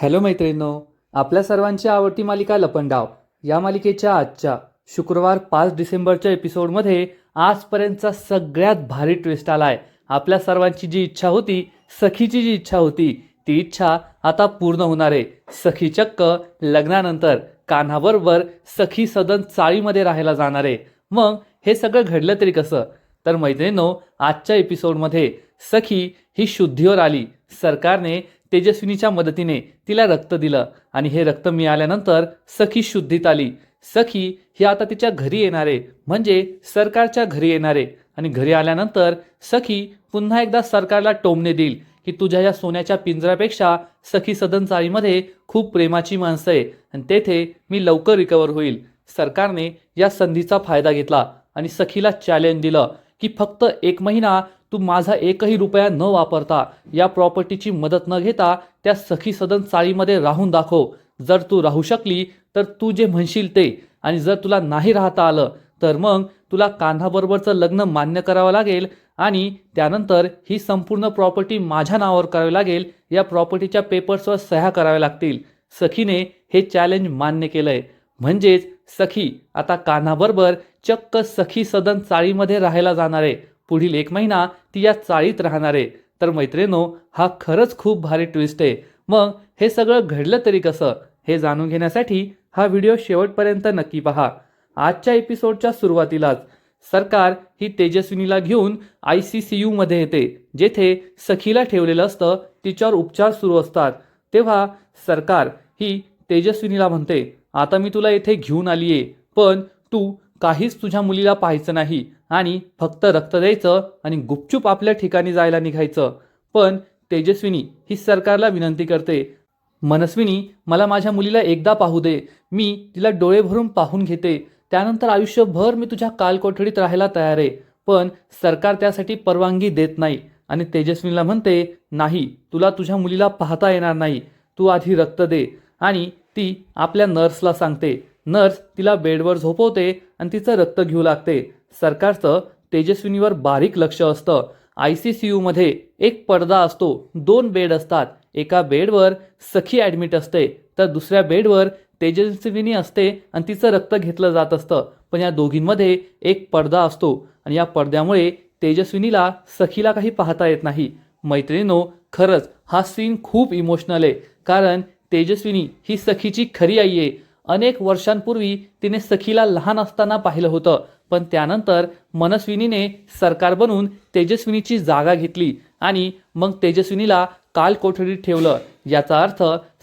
Hello मैत्रिणींनो आपल्या सर्वांची आवडती मालिका लपंडाव या मालिकेच्या आजच्या शुक्रवार पाच डिसेंबरच्या एपिसोडमध्ये आजपर्यंतचा सगळ्यात भारी ट्विस्ट आलाय. आपल्या सर्वांची जी इच्छा होती सखीची जी इच्छा होती ती इच्छा आता पूर्ण होणार आहे. सखी चक्क लग्नानंतर कान्हाबरोबर सखी सदन चाळीमध्ये राहायला जाणार आहे. मग हे सगळं घडलं तरी कसं? तर मैत्रिणींनो आजच्या एपिसोडमध्ये सखी ही शुद्धीवर आली. सरकारने तेजस्विनीच्या मदतीने तिला रक्त दिलं आणि हे रक्त मिळाल्यानंतर सखी शुद्धीत आली. सखी ही आता तिच्या घरी येणारे म्हणजे सरकारच्या घरी येणारे. आणि घरी आल्यानंतर सखी पुन्हा एकदा सरकारला टोमणे देईल की तुझ्या या सोन्याच्या पिंजऱ्यापेक्षा सखी सदन चाळीमध्ये खूप प्रेमाची माणसं आहे आणि तेथे मी लवकर रिकवर होईल. सरकारने या संधीचा फायदा घेतला आणि सखीला चॅलेंज दिलं की फक्त एक महिना तू माझा एकही रुपया न वापरता या प्रॉपर्टीची मदत न घेता त्या सखी सदन चाळीमध्ये राहून दाखव. जर तू राहू शकली तर तू जे म्हणशील ते. आणि जर तुला नाही राहता आलं तर मग तुला कान्हाबरोबरचं लग्न मान्य करावं लागेल आणि त्यानंतर ही संपूर्ण प्रॉपर्टी माझ्या नावावर करावी लागेल. या प्रॉपर्टीच्या पेपर्सवर सह्या कराव्या लागतील. सखीने हे चॅलेंज मान्य केलंय. म्हणजेच सखी आता कान्हाबरोबर चक्क सखी सदन चाळीमध्ये राहायला जाणार आहे. पुढील एक महिना ती या चाळीत राहणार आहे. तर मैत्रिणो हा खरंच खूप भारी ट्विस्ट आहे. मग हे सगळं घडलं तरी कसं? हे जाणून घेण्यासाठी हा व्हिडिओ शेवटपर्यंत नक्की पहा. आजच्या एपिसोडच्या सुरुवातीलाच सरकार ही तेजस्विनीला घेऊन आय सी सी यूमध्ये येते जेथे सखीला ठेवलेलं असतं तिच्यावर उपचार सुरू असतात. तेव्हा सरकार ही तेजस्विनीला म्हणते आता मी तुला येथे घेऊन आली आहे पण तू काहीच तुझ्या मुलीला पाहायचं नाही. आणि फक्त रक्त द्यायचं आणि गुपचूप आपल्या ठिकाणी जायला निघायचं. पण तेजस्विनी ही सरकारला विनंती करते मनस्विनी मला माझ्या मुलीला एकदा पाहू दे. मी तिला डोळे भरून पाहून घेते. त्यानंतर आयुष्यभर मी तुझ्या कालकोठडीत राहायला तयार आहे. पण सरकार त्यासाठी परवानगी देत नाही. आणि तेजस्विनीला म्हणते नाही तुला तुझ्या मुलीला पाहता येणार नाही. तू आधी रक्त दे. आणि ती आपल्या नर्सला सांगते. नर्स तिला बेडवर झोपवते आणि तिचं रक्त घेऊ लागते. सरकारचं तेजस्विनीवर बारीक लक्ष असतं. आय सी सी यूमध्ये एक पडदा असतो. दोन बेड असतात. एका बेडवर सखी ॲडमिट असते. तर दुसऱ्या बेडवर तेजस्विनी असते आणि तिचं रक्त घेतलं जात असतं. पण या दोघींमध्ये एक पडदा असतो आणि या पडद्यामुळे तेजस्विनीला सखीला काही पाहता येत नाही. मैत्रिणीनो खरंच हा सीन खूप इमोशनल आहे. कारण तेजस्विनी ही सखीची खरी आई आहे. अनेक वर्षांपूर्वी तिने सखीला लहान असताना पाहिलं होतं पण त्यानंतर मनस्विनीने सरकार बनून तेजस्विनीची जागा घेतली आणि मग तेजस्विनीला काल कोठडीत ठेवलं. याचा अर्थ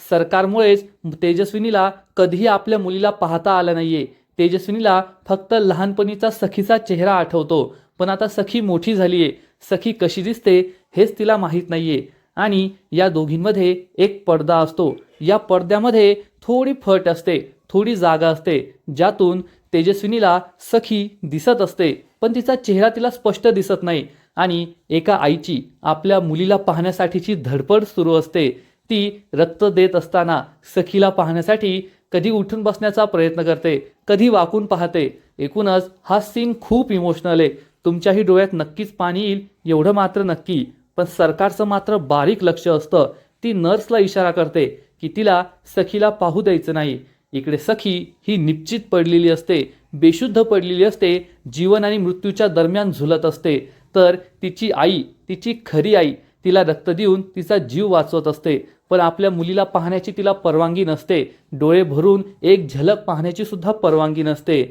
सरकारमुळेच तेजस्विनीला कधीही आपल्या मुलीला पाहता आलं नाहीये. तेजस्विनीला फक्त लहानपणीचा सखीचा चेहरा आठवतो पण आता सखी मोठी झालीये. सखी कशी दिसते हेच तिला माहीत नाहीये आणि या दोघींमध्ये एक पडदा असतो. या पडद्यामध्ये थोडी फट असते. थोडी जागा असते ज्यातून तेजस्विनीला सखी दिसत असते पण तिचा चेहरा तिला स्पष्ट दिसत नाही आणि एका आईची आपल्या मुलीला पाहण्यासाठीची धडपड सुरू असते. ती रक्त देत असताना सखीला पाहण्यासाठी कधी उठून बसण्याचा प्रयत्न करते कधी वाकून पाहते. एकूणच हा सीन खूप इमोशनल आहे. तुमच्याही डोळ्यात नक्कीच पाणी येईल एवढं मात्र नक्की. पण सरकारचं मात्र बारीक लक्ष असतं. ती नर्सला इशारा करते की तिला सखीला पाहू द्यायचं नाही. इकडे सखी ही निश्चित पडलेली असते बेशुद्ध पडलेली असते जीवन आणि मृत्यूच्या दरम्यान झुलत असते. तर तिची आई तिची खरी आई तिला रक्त देऊन तिचा जीव वाचवत असते. पण आपल्या मुलीला पाहण्याची तिला परवानगी नसते. डोळे भरून एक झलक पाहण्याची सुद्धा परवानगी नसते.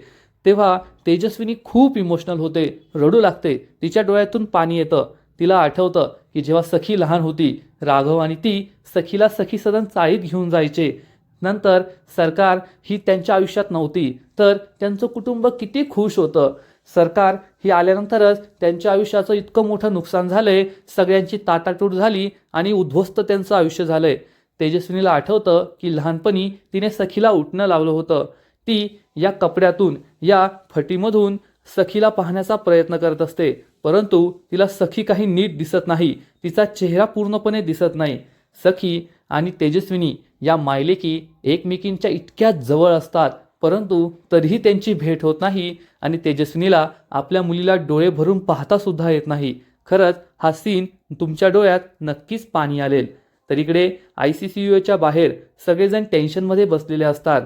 तेव्हा तेजस्विनी खूप इमोशनल होते रडू लागते. तिच्या डोळ्यातून पाणी येतं. तिला आठवतं की जेव्हा सखी लहान होती राघव आणि ती सखीला सखी सदन चाळीत घेऊन जायचे. नंतर सरकार ही त्यांच्या आयुष्यात नव्हती तर त्यांचं कुटुंब किती खुश होतं. सरकार ही आल्यानंतरच त्यांच्या आयुष्याचं इतकं मोठं नुकसान झालंय सगळ्यांची ताटातूट झाली आणि उद्ध्वस्त त्यांचं आयुष्य झालंय. तेजस्विनीला आठवतं की लहानपणी तिने सखीला उठणं लावलं होतं. ती या कपड्यातून या फटीमधून सखीला पाहण्याचा प्रयत्न करत असते परंतु तिला सखी काही नीट दिसत नाही तिचा चेहरा पूर्णपणे दिसत नाही. सखी आणि तेजस्विनी या मायलेकी एकमेकींच्या इतक्या जवळ असतात परंतु तरीही त्यांची भेट होत नाही आणि तेजस्विनीला आपल्या मुलीला डोळे भरून पाहतासुद्धा येत नाही. खरंच हा सीन तुमच्या डोळ्यात नक्कीच पाणी आलेल. तर इकडे आय सी सी यूच्या बाहेर सगळेजण टेन्शनमध्ये बसलेले असतात.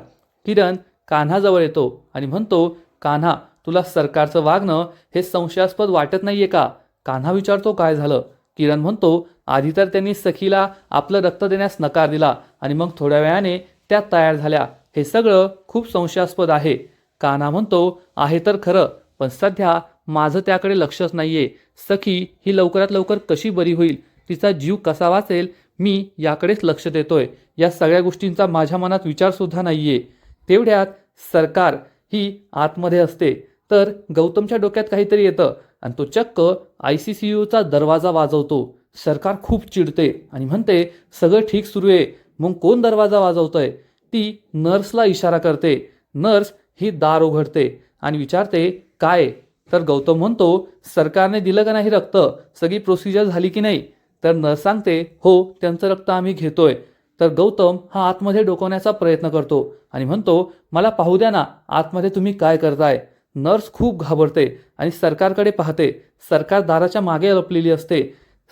किरण कान्हाजवळ येतो आणि म्हणतो कान्हा तुला सरकारचं वागणं हे संशयास्पद वाटत नाहीये का? कान्हा विचारतो काय झालं? किरण म्हणतो आधी तर त्यांनी सखीला आपलं रक्त देण्यास नकार दिला आणि मग थोड्या वेळाने त्या तयार झाल्या. हे सगळं खूप संशयास्पद आहे. काना म्हणतो आहे तर खरं पण सध्या माझं त्याकडे लक्षच नाहीये. सखी ही लवकरात लवकर कशी बरी होईल? तिचा जीव कसा वाचेल? मी याकडेच लक्ष देतोय. या सगळ्या गोष्टींचा माझ्या मनात विचारसुद्धा नाहीये. तेवढ्यात सरकार ही आतमध्ये असते. तर गौतमच्या डोक्यात काहीतरी येतं. आणि तो चक्क आय सी सी यूचा दरवाजा वाजवतो. सरकार खूप चिडते आणि म्हणते सगळं ठीक सुरू आहे. मग कोण दरवाजा वाजवतोय? ती नर्सला इशारा करते. नर्स ही दार उघडते. आणि विचारते काय? तर गौतम म्हणतो सरकारने दिलं का नाही रक्त? सगळी प्रोसिजर झाली की नाही? तर नर्स सांगते हो त्यांचं रक्त आम्ही घेतोय. तर गौतम हा आतमध्ये डोकवण्याचा प्रयत्न करतो आणि म्हणतो मला पाहू द्या ना आतमध्ये तुम्ही काय करताय? नर्स खूप घाबरते आणि सरकारकडे पाहते. सरकार दाराच्या मागे लपलेली असते.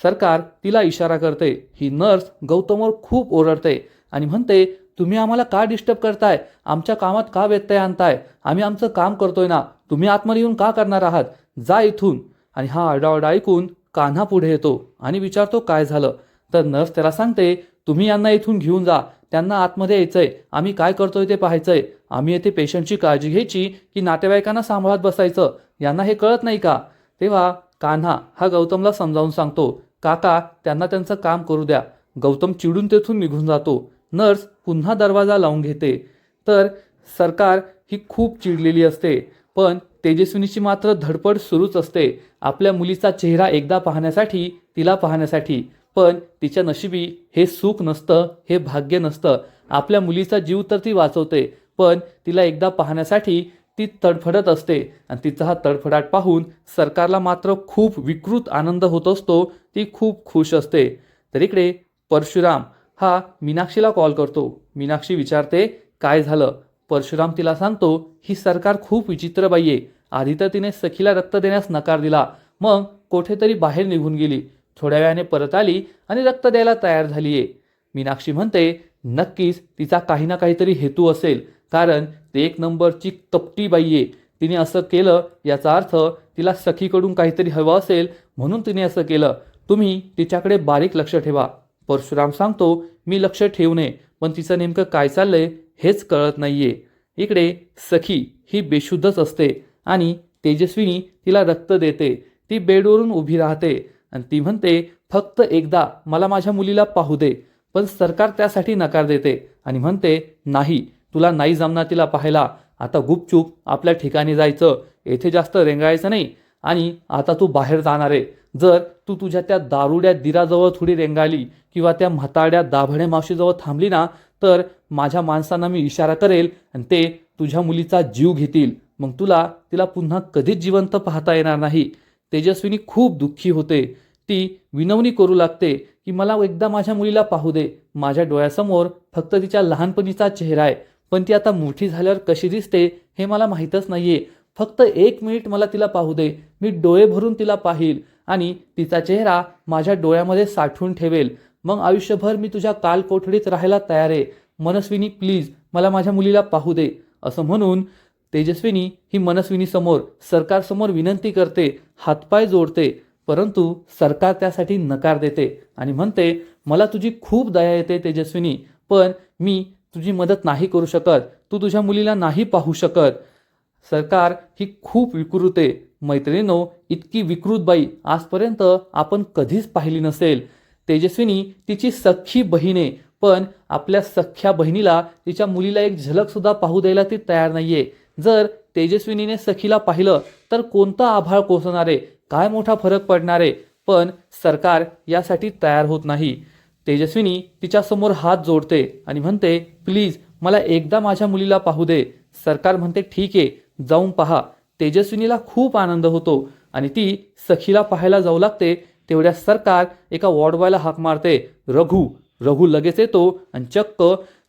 सरकार तिला इशारा करते. ही नर्स गौतमवर खूप ओरडते आणि म्हणते तुम्ही आम्हाला का डिस्टर्ब करताय? आमच्या कामात का व्यत्यय आणताय? आम्ही आमचं काम करतोय ना. तुम्ही आतमध्ये येऊन का करणार आहात? जा इथून. आणि हा आरडाओरडा ऐकून कान्हा पुढे येतो आणि विचारतो काय झालं? तर नर्स त्याला सांगते तुम्ही यांना इथून घेऊन जा. त्यांना आतमध्ये यायचं आहे आम्ही काय करतोय ते पाहायचं आहे आम्ही येथे पेशंटची काळजी घ्यायची की नातेवाईकांना सांभाळत बसायचं. यांना हे कळत नाही का? तेव्हा कान्हा हा गौतमला समजावून सांगतो काका त्यांना त्यांचं काम करू द्या. गौतम चिडून तेथून निघून जातो. नर्स पुन्हा दरवाजा लावून घेते. तर सरकार ही खूप चिडलेली असते. पण तेजस्विनीची मात्र धडपड सुरूच असते. आपल्या मुलीचा चेहरा एकदा पाहण्यासाठी तिला पाहण्यासाठी. पण तिच्या नशिबी हे सुख नसतं हे भाग्य नसतं. आपल्या मुलीचा जीव तर ती वाचवते पण तिला एकदा पाहण्यासाठी ती तडफडत असते आणि तिचा हा तडफडाट पाहून सरकारला मात्र खूप विकृत आनंद होत असतो ती खूप खुश असते. तर इकडे परशुराम हा मीनाक्षीला कॉल करतो. मीनाक्षी विचारते काय झालं? परशुराम तिला सांगतो ही सरकार खूप विचित्र बाई आहे. आधी तर तिने सखीला रक्त देण्यास नकार दिला. मग कोठेतरी बाहेर निघून गेली. थोड्या वेळाने परत आली आणि रक्त द्यायला तयार झाली आहे मीनाक्षी म्हणते नक्कीच तिचा काही ना काहीतरी हेतू असेल कारण ते एक नंबरची कपटी बाई आहे तिने असं केलं याचा अर्थ तिला सखीकडून काहीतरी हवं असेल म्हणून तिने असं केलं. तुम्ही तिच्याकडे बारीक लक्ष ठेवा. परशुराम सांगतो मी लक्ष ठेवू नये पण तिचं नेमकं काय चाललंय हेच कळत नाहीये. इकडे सखी ही बेशुद्धच असते आणि तेजस्विनी तिला रक्त देते. ती बेडवरून उभी राहते. आणि ती म्हणते फक्त एकदा मला माझ्या मुलीला पाहू दे पण सरकार त्यासाठी नकार देते. आणि म्हणते नाही तुला नाही जमना तिला पाहायला. आता गुपचूप आपल्या ठिकाणी जायचं येथे जास्त रेंगायचं नाही. आणि आता तू बाहेर जाणार आहे. जर तू तुझ्या त्या दारुड्या दिराजवळ थोडी रेंगाळली किंवा त्या म्हाताड्या दाभड्या मावशीजवळ थांबली ना तर माझ्या माणसांना मी इशारा करेल आणि ते तुझ्या मुलीचा जीव घेतील. मग तुला तिला पुन्हा कधीच जिवंत पाहता येणार नाही. तेजस्विनी खूप दुःखी होते. ती विनवणी करू लागते की मला एकदा माझ्या मुलीला पाहू दे. माझ्या डोळ्यासमोर फक्त तिच्या लहानपणीचा चेहरा आहे. पण ती आता मोठी झाल्यावर कशी दिसते हे मला माहीतच नाही आहे फक्त एक मिनिट मला तिला पाहू दे. मी डोळे भरून तिला पाहील आणि तिचा चेहरा माझ्या डोळ्यामध्ये साठवून ठेवेल. मग आयुष्यभर मी तुझ्या काल कोठडीत राहायला तयार आहे. मनस्विनी प्लीज मला माझ्या मुलीला पाहू दे. असं म्हणून तेजस्विनी ही मनस्विनीसमोर सरकारसमोर विनंती करते हातपाय जोडते परंतु सरकार त्यासाठी नकार देते आणि म्हणते मला तुझी खूप दया येते तेजस्विनी पण मी तुझी मदत नाही करू शकत तू तुझ्या मुलीला नाही पाहू शकत. सरकार ही खूप विकृत. आहे मैत्रिणीनो इतकी विकृत बाई आजपर्यंत आपण कधीच पाहिली नसेल. तेजस्विनी तिची सख्खी बहीण आहे पण आपल्या सख्ख्या बहिणीला तिच्या मुलीला एक झलकसुद्धा पाहू द्यायला ती तयार नाही आहे जर तेजस्विनीने सखीला पाहिलं तर कोणता आभाळ कोसणारे काय मोठा फरक पडणारे? पण सरकार यासाठी तयार होत नाही. तेजस्विनी तिच्यासमोर हात जोडते आणि म्हणते प्लीज मला एकदा माझ्या मुलीला पाहू दे. सरकार म्हणते ठीक आहे जाऊन पहा. तेजस्विनीला खूप आनंद होतो आणि ती सखीला पाहायला जाऊ लागते. तेवढ्या सरकार एका वॉर्डबॉयला हाक मारते रघु रघु लगेच येतो. आणि चक्क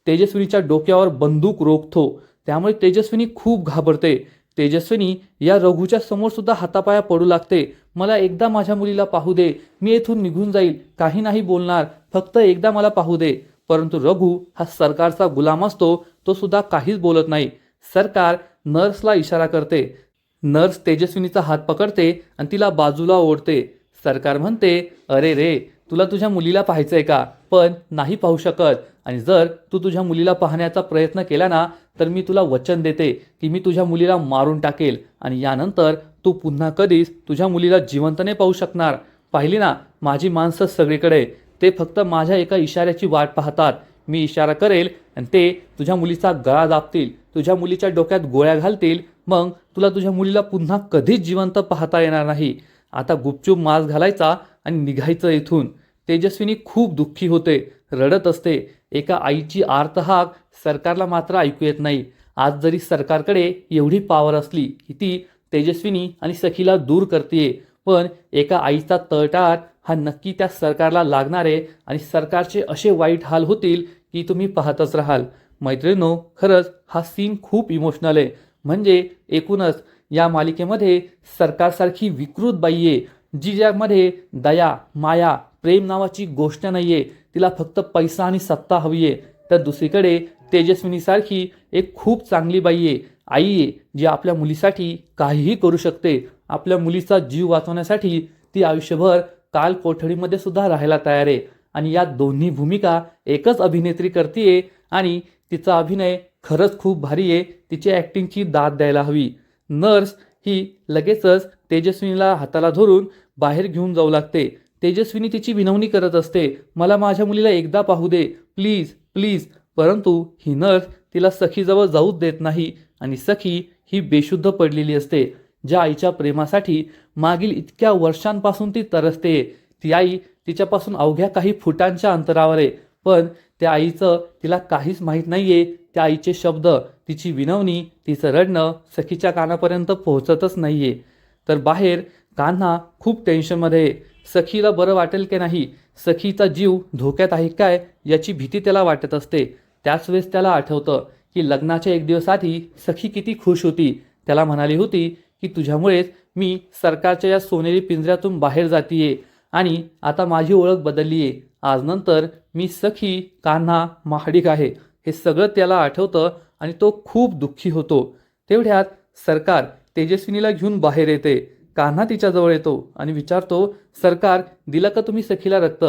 तेजस्विनीच्या डोक्यावर बंदूक रोखतो. त्यामुळे तेजस्विनी खूप घाबरते. तेजस्विनी या रघूच्या समोर सुद्धा हातापाया पडू लागते. मला एकदा माझ्या मुलीला पाहू दे. मी येथून निघून जाईल. काही नाही बोलणार. फक्त एकदा मला पाहू दे. परंतु रघु हा सरकारचा गुलाम असतो. तो सुद्धा काहीच बोलत नाही. सरकार नर्सला इशारा करते. नर्स तेजस्विनीचा हात पकडते आणि तिला बाजूला ओढते. सरकार म्हणते अरे रे तुला तुझ्या मुलीला पाहायचं आहे का? पण नाही पाहू शकत. आणि जर तू तुझ्या मुलीला पाहण्याचा प्रयत्न केला ना तर मी तुला वचन देते की मी तुझ्या मुलीला मारून टाकेल. आणि यानंतर तू पुन्हा कधीच तुझ्या मुलीला जिवंत नाही पाहू शकणार. पाहिली ना माझी माणसं सगळीकडे. ते फक्त माझ्या एका इशाऱ्याची वाट पाहतात. मी इशारा करेल आणि ते तुझ्या मुलीचा गळा दाबतील. तुझ्या मुलीच्या डोक्यात गोळ्या घालतील. मग तुला तुझ्या मुलीला पुन्हा कधीच जिवंत पाहता येणार नाही. आता गुपचूप मास्क घालायचा आणि निघायचं इथून. तेजस्विनी खूप दुःखी होते रडत असते. एका आईची आर्तहाक सरकारला मात्र ऐकू येत नाही. आज जरी सरकारकडे एवढी पावर असली की ती तेजस्विनी आणि सखीला दूर करते पण एका आईचा तळटार हा नक्की त्या सरकारला लागणार आहे आणि सरकारचे असे वाईट हाल होतील की तुम्ही पाहतच राहाल. मैत्रिणो खरंच हा सीन खूप इमोशनल आहे. म्हणजे एकूणच या मालिकेमध्ये सरकारसारखी विकृत बाई आहे. जी ज्यामध्ये दया माया प्रेम नावाची गोष्ट नाही आहे तिला फक्त पैसा आणि सत्ता हवी आहे तर दुसरीकडे तेजस्विनीसारखी एक खूप चांगली बाई आहे. आई आहे जी आपल्या मुलीसाठी काहीही करू शकते. आपल्या मुलीचा जीव वाचवण्यासाठी ती आयुष्यभर काल कोठडीमध्ये सुद्धा राहायला तयार आहे. आणि या दोन्ही भूमिका एकच अभिनेत्री करते आणि तिचा अभिनय खरंच खूप भारी आहे. तिच्या ॲक्टिंगची दाद द्यायला हवी. नर्स ही लगेचच तेजस्विनीला हाताला धरून बाहेर घेऊन जाऊ लागते. तेजस्विनी तिची विनवणी करत असते मला माझ्या मुलीला एकदा पाहू दे प्लीज प्लीज. परंतु ही नर्स तिला सखीजवळ जाऊच देत नाही आणि सखी ही बेशुद्ध पडलेली असते. ज्या आईच्या प्रेमासाठी मागील इतक्या वर्षांपासून ती तरसते ती आई तिच्यापासून अवघ्या काही फुटांच्या अंतरावर आहे. पण त्या आईचं तिला काहीच माहीत नाही आहे त्या आईचे शब्द तिची विनवणी तिचं रडणं सखीच्या कानापर्यंत पोहोचतच नाही आहे तर बाहेर कान्हा खूप टेन्शनमध्ये आहे. सखीला बरं वाटेल की नाही? सखीचा जीव धोक्यात आहे काय याची भीती त्याला वाटत असते. त्याच वेळेस त्याला आठवतं की लग्नाच्या एक दिवस आधी सखी किती खुश होती. त्याला म्हणाली होती की तुझ्यामुळेच मी सरकारच्या या सोनेरी पिंजऱ्यातून बाहेर जातीये आणि आता माझी ओळख बदलली आहे आज नंतर मी सखी कान्हा महाडिक आहे. हे सगळं त्याला आठवतं आणि तो खूप दुःखी होतो. तेवढ्यात सरकार तेजस्विनीला घेऊन बाहेर येते. कान्हा तिच्याजवळ येतो आणि विचारतो सरकार दिलं का तुम्ही सखीला रक्त?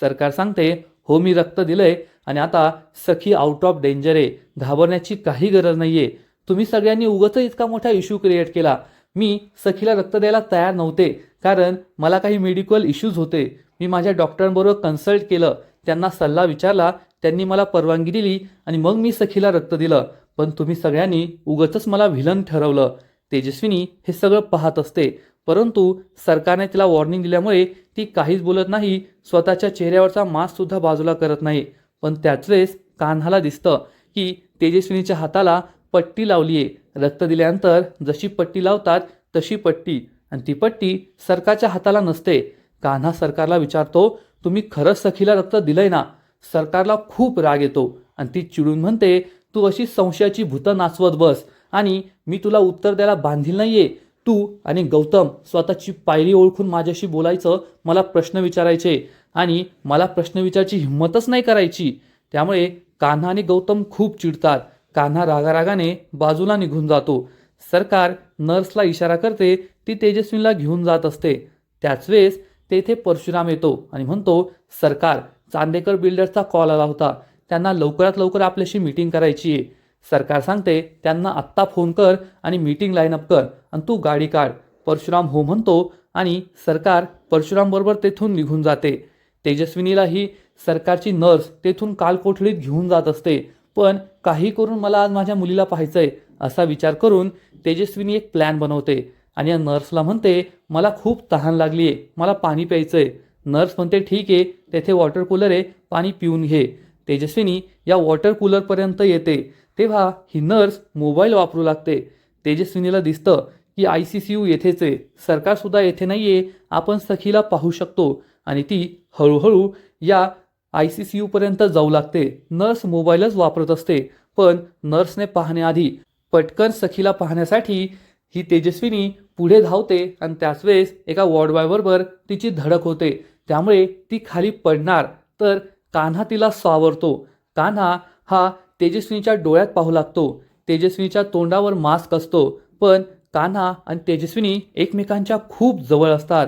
सरकार सांगते हो मी रक्त दिलंय आणि आता सखी आउट ऑफ डेंजर आहे. घाबरण्याची काही गरज नाहीये. तुम्ही सगळ्यांनी उगच इतका मोठा इश्यू क्रिएट केला. मी सखीला रक्त द्यायला तयार नव्हते कारण मला काही मेडिकल इश्यूज होते. मी माझ्या डॉक्टरांबरोबर कन्सल्ट केलं. त्यांना सल्ला विचारला त्यांनी मला परवानगी दिली आणि मग मी सखीला रक्त दिलं. पण तुम्ही सगळ्यांनी उगचच मला व्हिलन ठरवलं. तेजस्विनी हे सगळं पाहत असते. परंतु सरकारने तिला वॉर्निंग दिल्यामुळे ती काहीच बोलत नाही स्वतःच्या चेहऱ्यावरचा मास्कसुद्धा बाजूला करत नाही. पण त्याच वेळेस कान्हाला दिसतं की तेजस्विनीच्या हाताला पट्टी लावली आहे रक्त दिल्यानंतर जशी पट्टी लावतात तशी पट्टी. आणि ती पट्टी सरकारच्या हाताला नसते. कान्हा सरकारला विचारतो तुम्ही खरंच सखीला रक्त दिलंय ना? सरकारला खूप राग येतो. आणि ती चिडून म्हणते तू अशी संशयाची भूतं नाचवत बस. आणि मी तुला उत्तर द्यायला बांधील नाहीये. तू आणि गौतम स्वतःची पायरी ओळखून माझ्याशी बोलायचं मला प्रश्न विचारायचे. आणि मला प्रश्न विचारायची हिंमतच नाही करायची. त्यामुळे कान्हा आणि गौतम खूप चिडतात. कान्हा रागारागाने बाजूला निघून जातो. सरकार नर्सला इशारा करते ती तेजस्वीला घेऊन जात असते. त्याच वेळेस तेथे परशुराम येतो आणि म्हणतो सरकार चांदेकर बिल्डर्सचा कॉल आला होता. त्यांना लवकरात लवकर आपल्याशी मीटिंग करायची आहे. सरकार सांगते त्यांना आत्ता फोन कर आणि मीटिंग लाईनअप कर आणि तू गाडी काढ. परशुराम हो म्हणतो आणि सरकार परशुरामबरोबर तेथून निघून जाते. तेजस्विनीलाही सरकारची नर्स तेथून कालकोठडीत घेऊन जात असते. पण काही करून मला आज माझ्या मुलीला पाहायचंय असा विचार करून तेजस्विनी एक प्लॅन बनवते. आणि या नर्सला म्हणते मला खूप तहान लागली आहे मला पाणी प्यायचं आहे नर्स म्हणते ठीक आहे तेथे वॉटर कूलर आहे पाणी पिऊन घे. तेजस्विनी या वॉटर कूलरपर्यंत येते. तेव्हा ही नर्स मोबाईल वापरू लागते. तेजस्विनीला दिसतं की आय सी सी यू येथेच आहे. सरकारसुद्धा येथे नाही आहे आपण सखीला पाहू शकतो. आणि ती हळूहळू या आय सी सी यूपर्यंत जाऊ लागते. नर्स मोबाईलच वापरत असते. पण नर्सने पाहण्याआधी पटकन सखीला पाहण्यासाठी ही तेजस्विनी पुढे धावते आणि त्याच वेळेस एका वॉर्ड तिची धडक होते. त्यामुळे ती खाली पडणार तर कान्हा तिला सावरतो. कान्हा हा तेजस्वीच्या डोळ्यात पाहू लागतो. तेजस्वीच्या तोंडावर मास्क असतो पण कान्हा आणि तेजस्विनी एकमेकांच्या खूप जवळ असतात.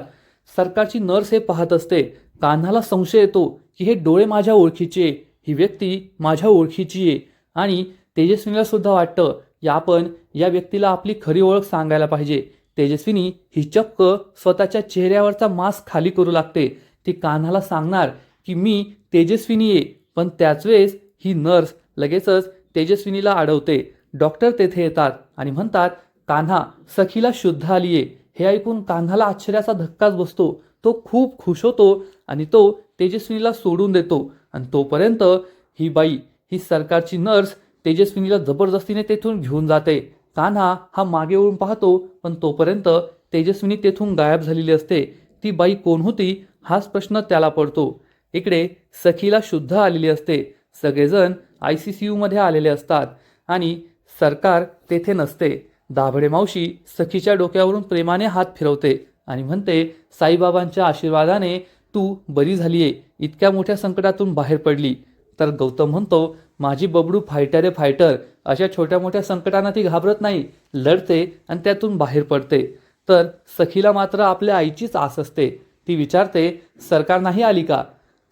सरकारची नर्स हे पाहत असते कान्हाला संशय येतो की हे डोळे माझ्या ओळखीचे ही व्यक्ती माझ्या ओळखीची आहे. आणि तेजस्विनीला सुद्धा वाटतं की आपण या व्यक्तीला आपली खरी ओळख सांगायला पाहिजे. तेजस्विनी ही चक्क स्वतःच्या चेहऱ्यावरचा मास्क खाली करू लागते. ती कान्हाला सांगणार की मी तेजस्विनी आहे पण त्याच वेळेस ही नर्स लगेचच तेजस्विनीला अडवते डॉक्टर तेथे येतात आणि म्हणतात कान्हा सखीला शुद्ध आली आहे हे ऐकून कान्हाला आश्चर्याचा धक्काच बसतो. तो खूप खुश होतो आणि तो तेजस्विनीला सोडून देतो. आणि तोपर्यंत ही बाई ही सरकारची नर्स तेजस्विनीला जबरदस्तीने तेथून घेऊन जाते. कान्हा हा मागे वळून पाहतो पण तोपर्यंत तेजस्विनी तेथून गायब झालेली असते. ती बाई कोण होती हाच प्रश्न त्याला पडतो. इकडे सखीला शुद्ध आलेली असते. सगळेजण आय सी सी यूमध्ये आलेले असतात आणि सरकार तेथे नसते. दाभडे मावशी सखीच्या डोक्यावरून प्रेमाने हात फिरवते आणि म्हणते साईबाबांच्या आशीर्वादाने तू बरी झालीये. इतक्या मोठ्या संकटातून बाहेर पडली. तर गौतम म्हणतो माझी बबडू फायटर आहे फायटर अशा छोट्या मोठ्या संकटांना ती घाबरत नाही. लढते आणि त्यातून बाहेर पडते. तर सखीला मात्र आपल्या आईचीच आस असते. ती विचारते सरकार नाही आली का?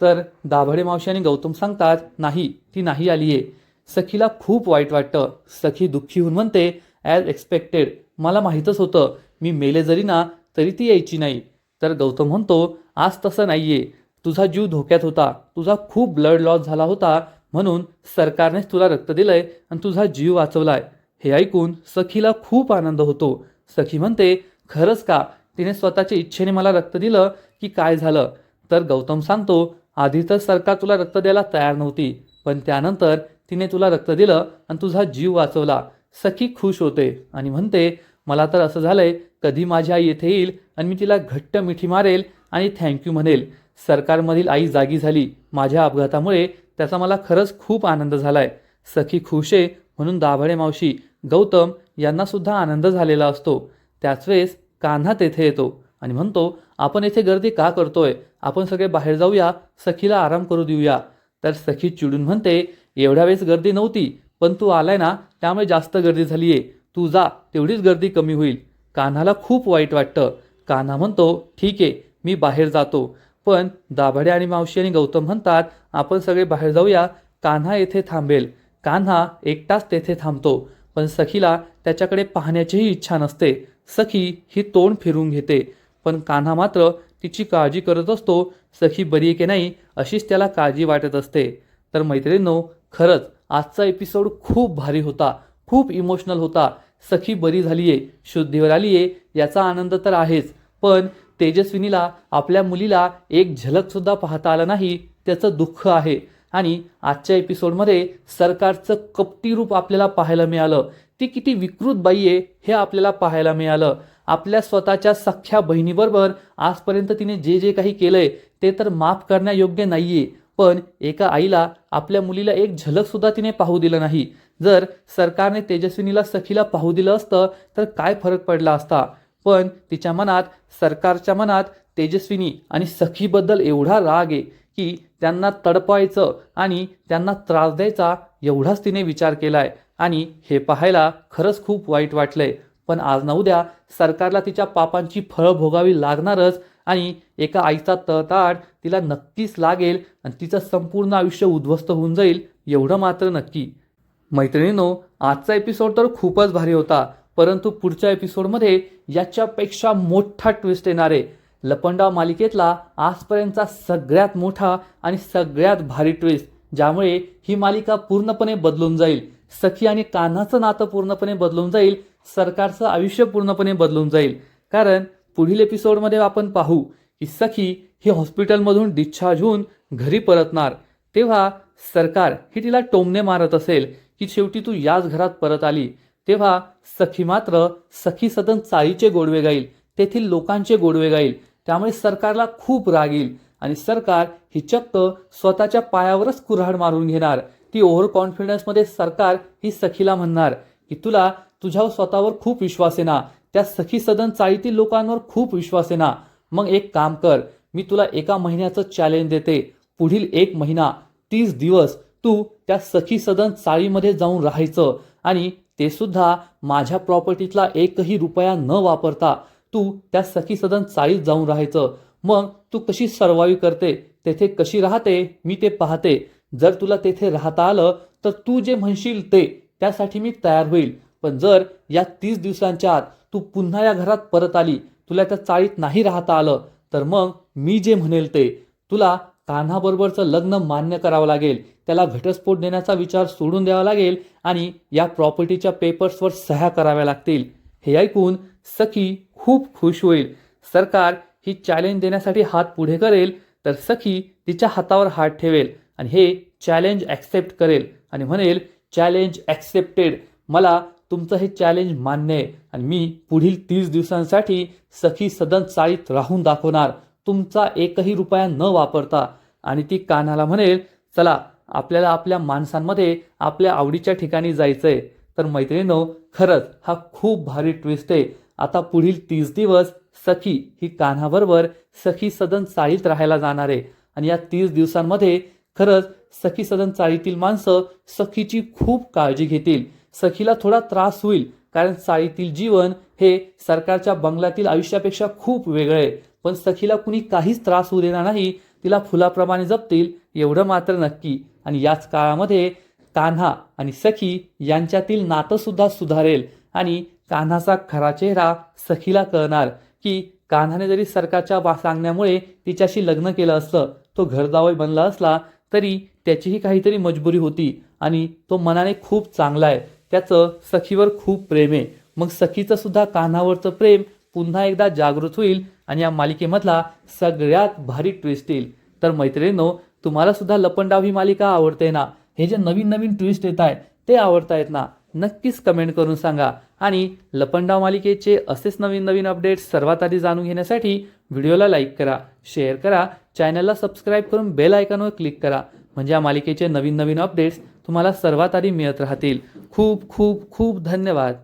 तर दाभडे मावशी आणि गौतम सांगतात नाही ती नाही आली आहे सखीला खूप वाईट वाटतं. सखी दुःखी होऊन म्हणते ॲज एक्सपेक्टेड मला माहीतच होतं. मी मेले जरी ना तरी ती यायची नाही. तर गौतम म्हणतो आज तसं नाही आहे तुझा जीव धोक्यात होता. तुझा खूप ब्लड लॉस झाला होता म्हणून सरकारनेच तुला रक्त दिलंय आणि तुझा जीव वाचवलाय. हे ऐकून सखीला खूप आनंद होतो. सखी म्हणते खरंच का? तिने स्वतःच्या इच्छेने मला रक्त दिलं की काय झालं? तर गौतम सांगतो आधी तर सरकार तुला रक्त द्यायला तयार नव्हती पण त्यानंतर तिने तुला रक्त दिलं आणि तुझा जीव वाचवला. सखी खुश होते आणि म्हणते मला तर असं झालंय कधी माझी आई येथे येईल आणि मी तिला घट्ट मिठी मारेल आणि थँक्यू म्हणेल. सरकारमधील आई जागी झाली. माझ्या अपघातामुळे त्याचा मला खरंच खूप आनंद झालाय. सखी खुशे म्हणून दाभडे मावशी गौतम यांना सुद्धा आनंद झालेला असतो. त्याच वेळेस कान्हा तेथे येतो आणि म्हणतो आपण येथे गर्दी का करतोय? आपण सगळे बाहेर जाऊया सखीला आराम करू देऊया. तर सखी चिडून म्हणते एवढ्या वेळेस गर्दी नव्हती पण तू आलाय ना त्यामुळे जास्त गर्दी झाली आहे तू जा तेवढीच गर्दी कमी होईल. कान्हाला खूप वाईट वाटतं. कान्हा म्हणतो ठीक आहे मी बाहेर जातो. पण दाभाडे आणि मावशी आणि गौतम म्हणतात आपण सगळे बाहेर जाऊया कान्हा येथे थांबेल. कान्हा एकटाच तेथे थांबतो पण सखीला त्याच्याकडे पाहण्याचीही इच्छा नसते. सखी ही तोंड फिरून घेते पण कान्हा मात्र तिची काळजी करत असतो सखी बरी आहे की नाही अशीच त्याला काळजी वाटत असते. तर मैत्रिणींनो खरंच आजचा एपिसोड खूप भारी होता खूप इमोशनल होता. सखी बरी झालीये शुद्धीवर आलीये याचा आनंद तर आहेच पण तेजस्विनीला आपल्या मुलीला एक झलकसुद्धा पाहता आलं नाही त्याचं दुःख आहे. आणि आजच्या एपिसोडमध्ये सरकारचं कपटी रूप आपल्याला पाहायला मिळालं. ती किती विकृत बाई आहे हे आपल्याला पाहायला मिळालं. आपल्या स्वतःच्या सख्ख्या बहिणीबरोबर आजपर्यंत तिने जे जे काही केलंय ते तर माफ करण्यायोग्य नाही आहे पण एका आईला आपल्या मुलीला एक झलकसुद्धा तिने पाहू दिलं नाही. जर सरकारने तेजस्विनीला सखीला पाहू दिलं असतं तर काय फरक पडला असता? पण तिच्या मनात सरकारच्या मनात तेजस्विनी आणि सखीबद्दल एवढा राग आहे की त्यांना तडपायचं आणि त्यांना त्रास द्यायचा एवढाच तिने विचार केलाय. आणि हे पाहायला खरंच खूप वाईट वाटलंय. पण आज ना उद्या सरकारला तिच्या पापांची फळं भोगावी लागणारच आणि एका आईचा तळताड तिला नक्कीच लागेल आणि तिचं संपूर्ण आयुष्य उद्ध्वस्त होऊन जाईल एवढं मात्र नक्की. मैत्रिणींनो आजचा एपिसोड तर खूपच भारी होता. परंतु पुढच्या एपिसोडमध्ये याच्यापेक्षा मोठा ट्विस्ट येणार आहे लपंडाव मालिकेतला आजपर्यंतचा सगळ्यात मोठा आणि सगळ्यात भारी ट्विस्ट ज्यामुळे ही मालिका पूर्णपणे बदलून जाईल. सखी आणि कान्हाचं नातं पूर्णपणे बदलून जाईल. सरकारचं आयुष्य पूर्णपणे बदलून जाईल. कारण पुढील एपिसोडमध्ये आपण पाहू की सखी ही हॉस्पिटलमधून डिस्चार्ज होऊन घरी परतणार. तेव्हा सरकार ही तिला टोमणे मारत असेल की शेवटी तू याच घरात परत आली. तेव्हा सखी मात्र सखी सदन चाळीचे गोडवे गाईल तेथील लोकांचे गोडवे गाईल. त्यामुळे सरकारला खूप राग येईल आणि सरकार ही चक्क स्वतःच्या पायावरच कुऱ्हाड मारून घेणार. ती ओव्हर कॉन्फिडन्समध्ये सरकार ही सखीला म्हणणार की तुला तुझ्यावर स्वतःवर खूप विश्वास आहे ना. त्या सखी सदन चाळीतील लोकांवर खूप विश्वास आहे ना. मग एक काम कर. मी तुला एका महिन्याचं चॅलेंज देते. पुढील एक महिना तीस दिवस तू त्या सखी सदन चाळीमध्ये जाऊन राहायचं आणि ते सुद्धा माझ्या प्रॉपर्टीतला एकही रुपया न वापरता तू त्या सखी सदन चाळीत जाऊन राहायचं. मग तू कशी सर्वाईव्ह करते? तेथे कशी राहते? मी ते पाहते. जर तुला तेथे राहता आलं तर तू जे म्हणशील ते त्यासाठी मी तयार होईल. पण जर या तीस दिवसांच्या आत तू पुन्हा या घरात परत आली तुला त्या चाळीत नाही राहता आलं तर मग मी जे म्हणेल ते तुला कान्हाबरोबरचं लग्न मान्य करावं लागेल. त्याला घटस्फोट देण्याचा विचार सोडून द्यावा लागेल आणि या प्रॉपर्टीच्या पेपर्सवर सह्या कराव्या लागतील. हे ऐकून सखी खूप खुश होईल. सरकार ही चॅलेंज देण्यासाठी हात पुढे करेल तर सखी तिच्या हातावर हात ठेवेल आणि हे चॅलेंज ॲक्सेप्ट करेल आणि म्हणेल चॅलेंज ॲक्सेप्टेड. मला तुमचं हे चॅलेंज मान्य आहे आणि मी पुढील तीस दिवसांसाठी सखी सदन चाळीत राहून दाखवणार. तुमचा एकही रुपया न वापरता आणि ती कानाला म्हणेल चला आपल्याला आपल्या माणसांमध्ये आपल्या आवडीच्या ठिकाणी जायचं आहे तर मैत्रिणीनो खरंच हा खूप भारी ट्विस्ट आहे. आता पुढील तीस दिवस सखी ही कान्हाबरोबर सखी सदन चाळीत राहायला जाणार आहे. आणि या तीस दिवसांमध्ये खरंच सखी सदन चाळीतील माणसं सखीची खूप काळजी घेतील. सखीला थोडा त्रास होईल कारण चाळीतील जीवन हे सरकारच्या बंगल्यातील आयुष्यापेक्षा खूप वेगळं आहे. पण सखीला कुणी काहीच त्रास होऊ देणार नाही तिला फुलाप्रमाणे जपतील एवढं मात्र नक्की. आणि याच काळामध्ये कान्हा आणि सखी यांच्यातील नातंसुद्धा सुधारेल आणि कान्हाचा खरा चेहरा सखीला कळणार की कान्हाने जरी सरकारच्या वा सांगण्यामुळे तिच्याशी लग्न केलं असलं तो घरदावय बनला असला तरी त्याचीही काहीतरी मजबुरी होती आणि तो मनाने खूप चांगला आहे. त्याचं सखीवर खूप प्रेम आहे. मग सखीचं सुद्धा कान्हावरचं प्रेम पुन्हा एकदा जागृत होईल आणि या मालिकेमधला सगळ्यात भारी ट्विस्ट येईल. तर मैत्रिणींनो तुम्हाला सुद्धा लपंडाव ही मालिका आवडते ना? हे जे नवीन नवीन ट्विस्ट येत आहे ते आवडतायत ना? नक्कीच कमेंट करून सांगा. आणि लपंडाव मालिकेचे असेच नवीन नवीन अपडेट्स सर्वात आधी जाणून घेण्यासाठी व्हिडिओला लाईक करा शेअर करा चॅनलला सबस्क्राईब करून बेल आयकॉनवर क्लिक करा. म्हणजे या मालिकेचे नवीन नवीन अपडेट्स तुम्हाला सर्वात आधी मिळत राहतील. खूप खूप खूप धन्यवाद.